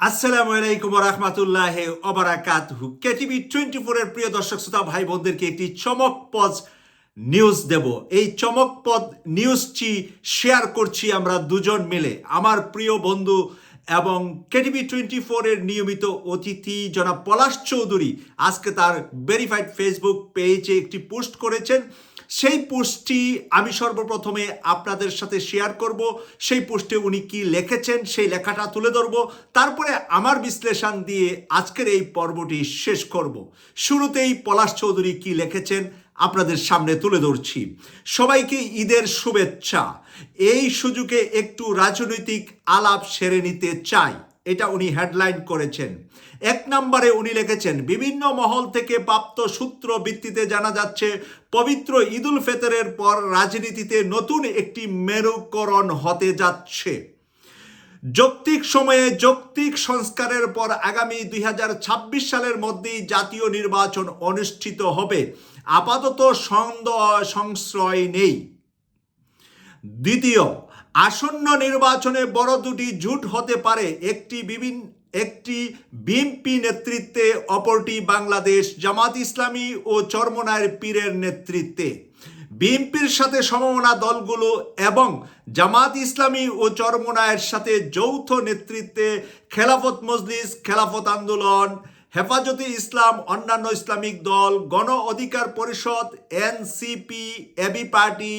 আসসালামু আলাইকুম রহমতুল্লাহ অবরাকাতহু KTV twenty ফোরের প্রিয় দর্শক শ্রোতা ভাই বোনদেরকে একটি চমকপদ নিউজ দেব। এই চমকপদ নিউজটি শেয়ার করছি আমরা দুজন মিলে। আমার প্রিয় বন্ধু এবং কেটিভি টোয়েন্টি ফোরের নিয়মিত অতিথি জনাব পলাশ চৌধুরী আজকে তার ভেরিফাইড ফেসবুক পেজে একটি পোস্ট করেছেন। সেই পোস্টটি আমি সর্বপ্রথমে আপনাদের সাথে শেয়ার করব। সেই পোস্টে উনি কি লিখেছেন সেই লেখাটা তুলে ধরব। তারপরে আমার বিশ্লেষণ দিয়ে আজকের এই পর্বটি শেষ করব। শুরুতেই পলাশ চৌধুরী কি লিখেছেন আপনাদের সামনে তুলে ধরছি। সবাইকে ঈদের শুভেচ্ছা। এই সুযোগে একটু রাজনৈতিক আলাপ সেরে নিতে চাই, এটা উনি হেডলাইন করেছেন। এক নম্বরে উনি লিখেছেন, বিভিন্ন মহল থেকে প্রাপ্ত সূত্র ভিত্তিতে জানা যাচ্ছে, পবিত্র ঈদুল ফেতরের পর রাজনীতিতে নতুন একটি মেরুকরণ হতে যাচ্ছে। যৌক্তিক সময়ে যৌক্তিক সংস্কারের পর আগামী দুই হাজার ছাব্বিশ সালের মধ্যেই জাতীয় নির্বাচন অনুষ্ঠিত হবে। আপাতত সন্দেহ সংশ্রয় নেই। দ্বিতীয়, আসন্ন নির্বাচনে বড় দুটি জুট হতে পারে। একটি বিভিন্ন একটি বিএনপি নেতৃত্বে, অপরটি বাংলাদেশ জামাত ইসলামী ও চরমনায়ের পীরের নেতৃত্বে। বিএনপির সাথে সমমনা দলগুলো এবং জামাত ইসলামী ও চরমনায়ের সাথে যৌথ নেতৃত্বে খেলাফত মজলিস, খেলাফত আন্দোলন, হেফাজতে ইসলাম, অন্যান্য ইসলামিক দল, গণ অধিকার পরিষদ, এনসিপি, এবি পার্টি,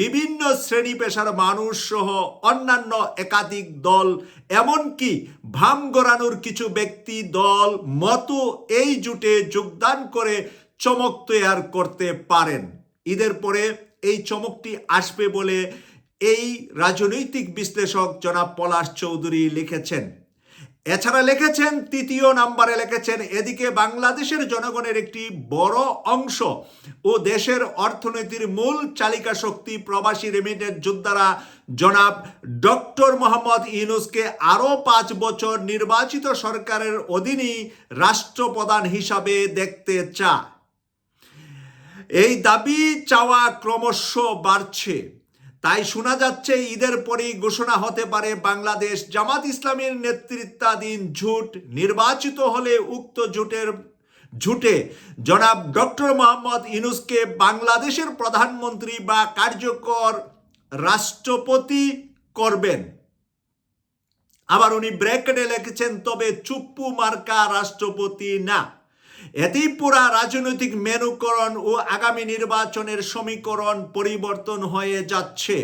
বিভিন্ন শ্রেণি পেশার মানুষ সহ অন্যান্য একাধিক দল, এমনকি ভাম গড়ানোর কিছু ব্যক্তি দল মতো এই জুটে যোগদান করে চমক তৈয়ার করতে পারেন। ঈদের পরে এই চমকটি আসবে বলে এই রাজনৈতিক বিশ্লেষক জনাব পলাশ চৌধুরী লিখেছেন। এছাড়া লিখেছেন, তৃতীয় নাম্বারে লিখেছেন, এদিকে বাংলাদেশের জনগণের একটি বড় অংশ ও দেশের অর্থনীতির মূল চালিকা শক্তি প্রবাসী রেমিটেড যোদ্ধারা জনাব ডক্টর মোহাম্মদ ইউনুসকে আরও পাঁচ বছর নির্বাচিত সরকারের অধীনেই রাষ্ট্রপ্রধান হিসাবে দেখতে চায়। এই দাবি চাওয়া ক্রমশ বাড়ছে। তাই শোনা যাচ্ছে ঈদের পরেই ঘোষণা হতে পারে বাংলাদেশ জামাত ইসলামের নেতৃত্বাধীন জোট, নির্বাচিত হলে উক্ত জোটের জুটে জনাব ডক্টর মোহাম্মদ ইনুসকে বাংলাদেশের প্রধানমন্ত্রী বা কার্যকর রাষ্ট্রপতি করবেন। আবার উনি ব্র্যাকেটে লিখেছেন, তবে চুপ্পু মার্কা রাষ্ট্রপতি না। এতেই পুরা রাজনৈতিক মেরুকরণ ও আগামী নির্বাচনের সমীকরণ পরিবর্তন হয়ে যাচ্ছে।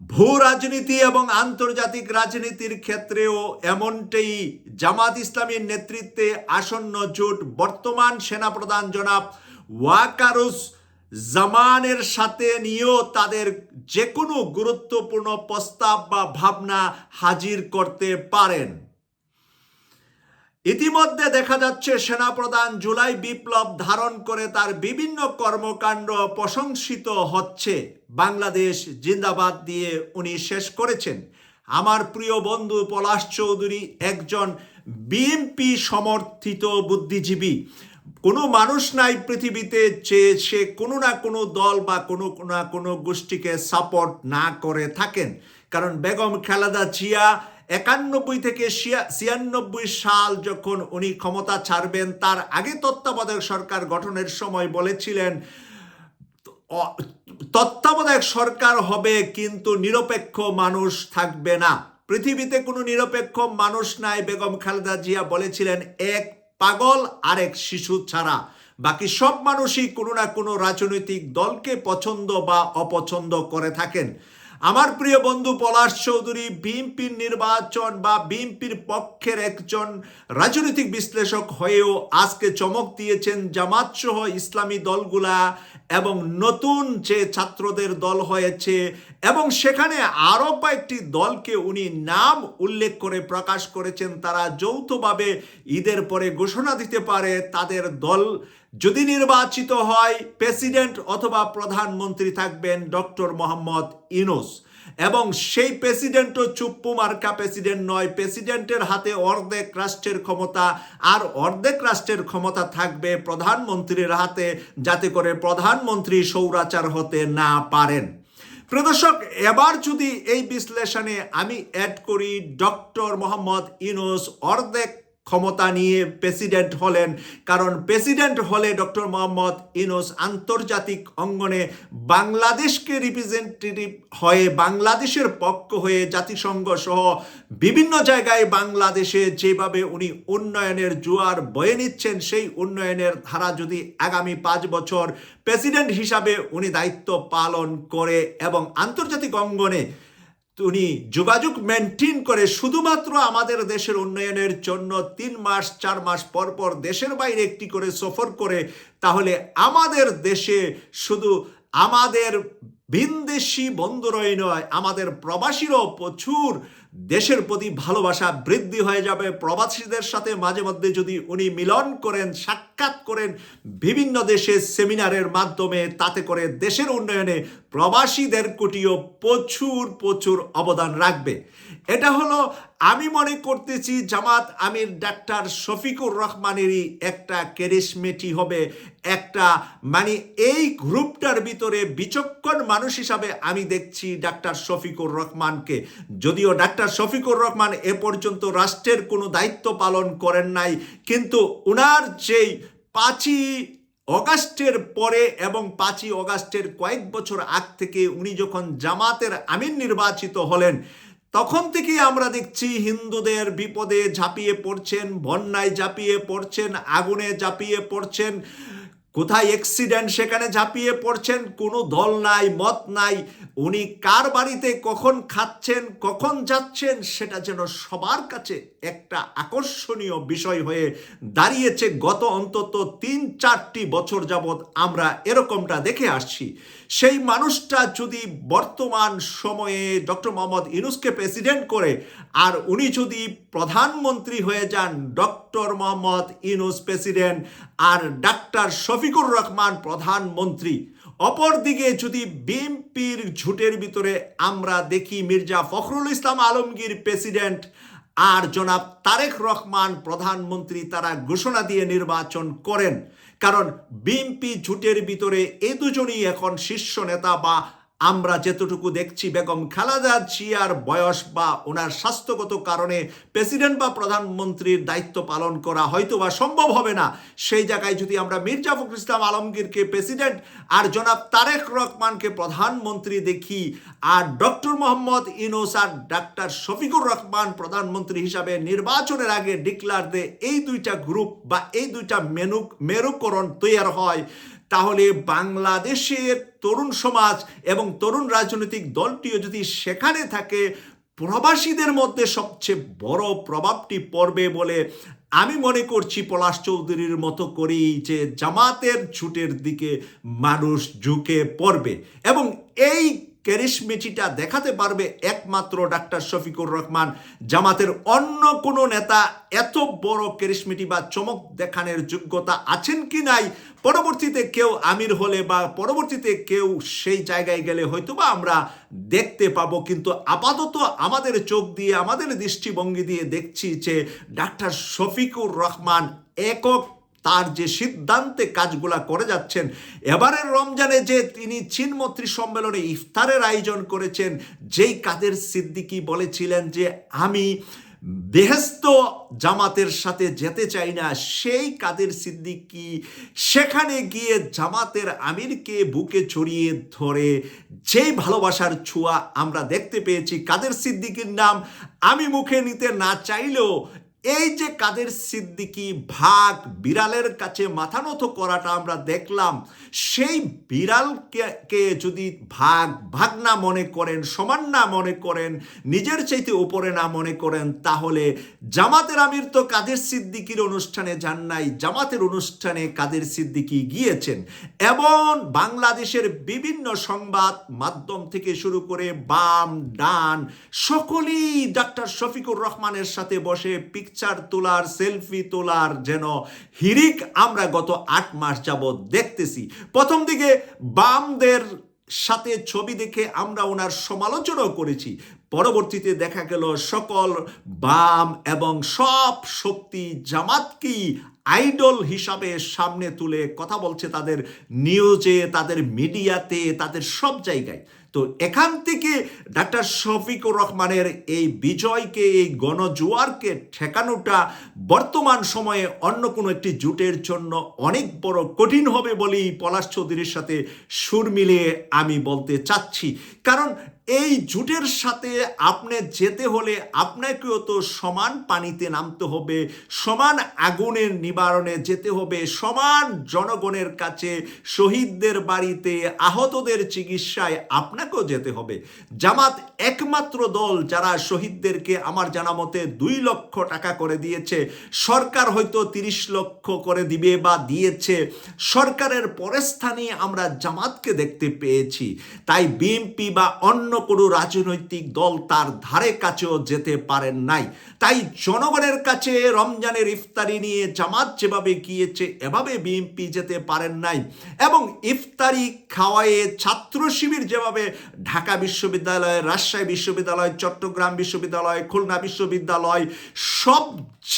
ভূ রাজনীতি এবং আন্তর্জাতিক রাজনীতির ক্ষেত্রেও এমনটাই। জামাত ইসলামীর নেতৃত্বে আসন্ন জোট বর্তমান সেনাপ্রধান জনাব ওয়াকারুস জামানের সাথে নিয়েও তাদের যে কোনো গুরুত্বপূর্ণ প্রস্তাব বা ভাবনা হাজির করতে পারেন। ইতিমধ্যে দেখা যাচ্ছে সেনাপ্রধান জুলাই বিপ্লব ধারণ করে তার বিভিন্ন কর্মকাণ্ড প্রশংসিত হচ্ছে। বাংলাদেশ জিন্দাবাদ দিয়ে উনি শেষ করেছেন। আমার প্রিয় বন্ধু পলাশ চৌধুরী একজন বিএনপি সমর্থিত বুদ্ধিজীবী। কোনো মানুষ নাই পৃথিবীতে যে সে কোনো না কোনো দল বা কোনো না কোনো গোষ্ঠীকে সাপোর্ট না করে থাকেন। কারণ বেগম খালেদা জিয়া একানব্বই থেকে ছিয়ানব্বই সাল যখন উনি ক্ষমতা ছাড়বেন, তার আগে তত্ত্বাবধায়ক সরকার গঠনের সময় বলেছিলেন তত্ত্বাবধায়ক সরকার হবে কিন্তু নিরপেক্ষ মানুষ থাকবে না। পৃথিবীতে কোনো নিরপেক্ষ মানুষ নাই, বেগম খালেদা জিয়া বলেছিলেন, এক পাগল, আরেক শিশু ছাড়া। বাকি সব মানুষই কোনো না কোনো রাজনৈতিক দলকে পছন্দ বা অপছন্দ করে থাকেন। আমার প্রিয় বন্ধু পলাশ চৌধুরী, বিএনপির নির্বাচন বা বিএনপির পক্ষের একজন রাজনৈতিক বিশ্লেষক হয়েও আজকে চমক দিয়েছেন জামাত সহ ইসলামী দলগুলা এবং নতুন যে ছাত্রদের দল হয়েছে এবং সেখানে আরও কয়েকটি দলকে উনি নাম উল্লেখ করে প্রকাশ করেছেন। তারা যৌথভাবে ঈদের পরে ঘোষণা দিতে পারে তাদের দল যদি নির্বাচিত হয়, প্রেসিডেন্ট অথবা প্রধানমন্ত্রী থাকবেন ডক্টর মোহাম্মদ ইনুস এবং সেই প্রেসিডেন্টও চুপ্পু মার্কা প্রেসিডেন্ট নয়, প্রেসিডেন্টের হাতে অর্ধেক রাষ্ট্রের ক্ষমতা আর অর্ধেক রাষ্ট্রের ক্ষমতা থাকবে প্রধানমন্ত্রীর হাতে, যাতে করে প্রধানমন্ত্রী সৌরাচার হতে না পারেন। প্রদর্শক, এবার যদি এই বিশ্লেষণে আমি অ্যাড করি, ডক্টর মোহাম্মদ ইনুস অর্ধেক ক্ষমতা নিয়ে প্রেসিডেন্ট হলেন। কারণ প্রেসিডেন্ট হলে ডক্টর মোহাম্মদ ইনুস আন্তর্জাতিক অঙ্গনে বাংলাদেশকে রিপ্রেজেন্টেটিভ হয়ে বাংলাদেশের পক্ষ হয়ে জাতিসংঘ সহ বিভিন্ন জায়গায় বাংলাদেশে যেভাবে উনি উন্নয়নের জোয়ার বয়ে নিচ্ছেন, সেই উন্নয়নের ধারা যদি আগামী পাঁচ বছর প্রেসিডেন্ট হিসাবে উনি দায়িত্ব পালন করে এবং আন্তর্জাতিক অঙ্গনে উনি যোগাযোগ মেনটেন করে শুধুমাত্র আমাদের দেশের উন্নয়নের জন্য তিন মাস, চার মাস পর পর দেশের বাইরে একটি করে সফর করে, তাহলে আমাদের দেশে শুধু আমাদের ভিনদেশি বন্ধুরই নয় আমাদের প্রবাসীরও প্রচুর দেশের প্রতি ভালোবাসা বৃদ্ধি হয়ে যাবে। প্রবাসীদের সাথে মাঝে মধ্যে যদি উনি মিলন করেন, সাক্ষাৎ করেন বিভিন্ন দেশে সেমিনারের মাধ্যমে, তাতে করে দেশের উন্নয়নে প্রবাসীদের কুটিও প্রচুর প্রচুর অবদান রাখবে। এটা হলো, আমি মনে করতেছি জামাত আমির ডাক্তার শফিকুর রহমানেরই একটা কেরিসমেটি হবে, একটা মানে এই গ্রুপটার ভিতরে বিচক্ষণ মানুষ হিসাবে আমি দেখছি ডাক্তার শফিকুর রহমানকে। যদিও ডাক্তার শফিকুর রহমান এ পর্যন্ত রাষ্ট্রের কোনো দায়িত্ব পালন করেন নাই, কিন্তু উনার যেই পাঁচই অগাস্টের পরে এবং পাঁচই অগাস্টের কয়েক বছর আগ থেকে উনি যখন জামাতের আমির নির্বাচিত হলেন তখন থেকেই আমরা দেখছি হিন্দুদের বিপদে ঝাঁপিয়ে পড়ছেন বন্যায় ঝাঁপিয়ে পড়ছেন আগুনে ঝাঁপিয়ে পড়ছেন। কোথায় অ্যাক্সিডেন্ট সেখানে ঝাঁপিয়ে পড়ছেন? কোনো দল নাই, মত নাই। উনি কার বাড়িতে কখন খাচ্ছেন, কখন যাচ্ছেন, সেটা যেন সবার কাছে একটা আকর্ষণীয় বিষয় হয়ে দাঁড়িয়েছে গত অন্তত তিন চারটি বছর যাবৎ আমরা এরকমটা দেখে আসছি। সেই মানুষটা যদি বর্তমান সময়ে ডক্টর মোহাম্মদ ইনুসকে প্রেসিডেন্ট করে, আর উনি যদি প্রধানমন্ত্রী হয়ে যান, ডক্টর মোহাম্মদ ইনুস প্রেসিডেন্ট আর ডাক্তার শফিকুর রহমান প্রধানমন্ত্রী। অপরদিকে যদি বিএনপির ঝুটের ভিতরে আমরা দেখি, মির্জা ফখরুল ইসলাম আলমগীর প্রেসিডেন্ট আর জনাব তারেক রহমান প্রধানমন্ত্রী, তারা ঘোষণা দিয়ে নির্বাচন করেন। কারণ বিএনপি ঝুটের ভিতরে এ দুজনই এখন শীর্ষ নেতা বা আমরা যেতটুকু দেখছি, বেগম খালেদা জিয়ার বয়স বা ওনার স্বাস্থ্যগত কারণে প্রেসিডেন্ট বা প্রধানমন্ত্রীর দায়িত্ব পালন করা হয়তো বা সম্ভব হবে না। সেই জায়গায় যদি আমরা মির্জা ফখরুল ইসলাম আলমগীরকে প্রেসিডেন্ট আর জনাব তারেক রহমানকে প্রধানমন্ত্রী দেখি আর ডক্টর মোহাম্মদ ইনোস আর ডাক্তার শফিকুর রহমান প্রধানমন্ত্রী হিসাবে নির্বাচনের আগে ডিক্লার দে এই দুইটা গ্রুপ বা এই দুইটা মেনু মেরুকরণ তৈরি হয়। তাহলে বাংলাদেশের তরুণ সমাজ এবং তরুণ রাজনৈতিক দলটিও যদি সেখানে থাকে, প্রবাসীদের মধ্যে সবচেয়ে বড় প্রভাবটি পড়বে বলে আমি মনে করছি পলাশ চৌধুরীর মতো করেই যে জামাতের ছুটের দিকে মানুষ ঝুঁকে পড়বে। এবং এই ক্যারিসমেটিটা দেখাতে পারবে একমাত্র ডাক্তার শফিকুর রহমান। জামাতের অন্য কোনো নেতা এত বড় ক্যারিসমেটি বা চমক দেখানোর যোগ্যতা আছেন কি নাই? পরবর্তীতে কেউ আমির হলে বা পরবর্তীতে কেউ সেই জায়গায় গেলে হয়তো বা আমরা দেখতে পাবো। কিন্তু আপাতত আমাদের চোখ দিয়ে, আমাদের দৃষ্টিভঙ্গি দিয়ে দেখছি যে ডাক্তার শফিকুর রহমান একক তার যে সিদ্ধান্তে কাজগুলা করে যাচ্ছেন, এবারের রমজানে যে তিনি চীনমন্ত্রী সম্মেলনে ইফতারের আয়োজন করেছেন, যেই কাদের সিদ্দিকি বলেছিলেন যে, আমি বেহেস্ত জামাতের সাথে যেতে চাই না, সেই কাদের সিদ্দিকি সেখানে গিয়ে জামাতের আমিরকে বুকে ছড়িয়ে ধরে, যেই ভালোবাসার ছোঁয়া আমরা দেখতে পেয়েছি, কাদের সিদ্দিকির নাম আমি মুখে নিতে না চাইলেও এই যে কাদের সিদ্দিকি ভাগ বিড়ালের কাছে মাথা নত করাটা আমরা দেখলাম, সেই বিড়ালকে যদি ভাগ ভাগ না মনে করেন, সমান না মনে করেন, নিজের চাইতে উপরে না মনে করেন, তাহলে জামাতের আমির তো কাদের সিদ্দিকির অনুষ্ঠানে যান নাই, জামাতের অনুষ্ঠানে কাদের সিদ্দিকি গিয়েছেন? এবং বাংলাদেশের বিভিন্ন সংবাদ মাধ্যম থেকে শুরু করে বাম, ডান, সকলেই ডাক্তার শফিকুর রহমানের সাথে বসে পিকচার তোলার সেলফি তোলার যেন হিরিক আমরা গত আট মাস যাবৎ দেখতেছি। প্রথম দিকে বামদের সাথে ছবি দেখে আমরা ওনার সমালোচনাও করেছি। পরবর্তীতে দেখা গেল সকল বাম এবং সব শক্তি জামাতকেই আইডল হিসাবে সামনে তুলে কথা বলছে তাদের নিউজে, তাদের মিডিয়াতে, তাদের সব জায়গায়। তো এখান থেকে ডাক্তার শফিকুর রহমানের এই বিজয়কে, এই গণজোয়ারকে ঠেকানোটা বর্তমান সময়ে অন্য কোনো একটি জুটের জন্য অনেক বড় কঠিন হবে বলেই পলাশ চৌধুরীর সাথে সুর মিলিয়ে আমি বলতে চাচ্ছি। কারণ এই জুটের সাথে আপনি যেতে হলে আপনাকেও তো সমান পানিতে নামতে হবে, সমান আগুনের নিবারণে যেতে হবে, সমান জনগণের কাছে, শহীদদের বাড়িতে, আহতদের চিকিৎসায় আপনাকেও যেতে হবে। জামাত একমাত্র দল যারা শহীদদেরকে আমার জানা মতে দুই লক্ষ টাকা করে দিয়েছে, সরকার হয়তো তিরিশ লক্ষ করে দিবে বা দিয়েছে। সরকারের পরের স্থানে আমরা জামাতকে দেখতে পেয়েছি। তাই বিএনপি বা অন্য কোনো রাজনৈতিক দল তার ধারে কাছেও যেতে পারেন নাই। তাই জনগণের কাছে রমজানের ইফতারি নিয়ে জামাত যেভাবে গিয়েছে, এভাবে বিএনপি যেতে পারেন নাই। এবং ইফতারি খাওয়ায়ে ছাত্র শিবির যেভাবে ঢাকা বিশ্ববিদ্যালয়, রাজশাহী বিশ্ববিদ্যালয়, চট্টগ্রাম বিশ্ববিদ্যালয়, খুলনা বিশ্ববিদ্যালয় সব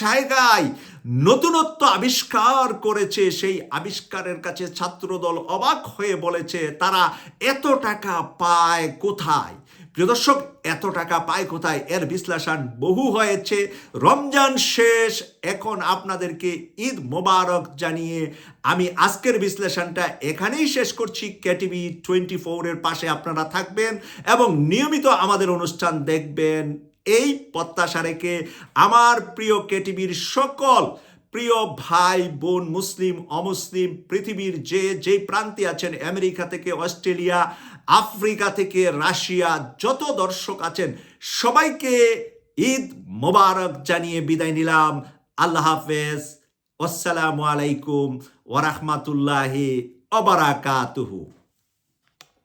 জায়গায় নতুনত্ব আবিষ্কার করেছে, সেই আবিষ্কারের কাছে ছাত্রদল অবাক হয়ে বলেছে, তারা এত টাকা পায় কোথায়? প্রিয় দর্শক, এত টাকা পায় কোথায়? এর বিশ্লেষণ বহু হয়েছে। রমজান শেষ, এখন আপনাদেরকে ঈদ মোবারক জানিয়ে আমি আজকের বিশ্লেষণটা এখানেই শেষ করছি। কেটিভি টোয়েন্টি ফোরের পাশে আপনারা থাকবেন এবং নিয়মিত আমাদের অনুষ্ঠান দেখবেন। এই প্রত্যাশা রেখে আমার প্রিয় কেটিভির সকল প্রিয় ভাই, বোন, মুসলিম, অমুসলিম, পৃথিবীর যে যেই প্রান্তে আছেন, আমেরিকা থেকে অস্ট্রেলিয়া, আফ্রিকা থেকে রাশিয়া, যত দর্শক আছেন, সবাইকে ঈদ মোবারক জানিয়ে বিদায় নিলাম। আল্লাহ হাফেজ। আসসালামু আলাইকুম ওরহমাতুল্লাহি অবরাকাতুহু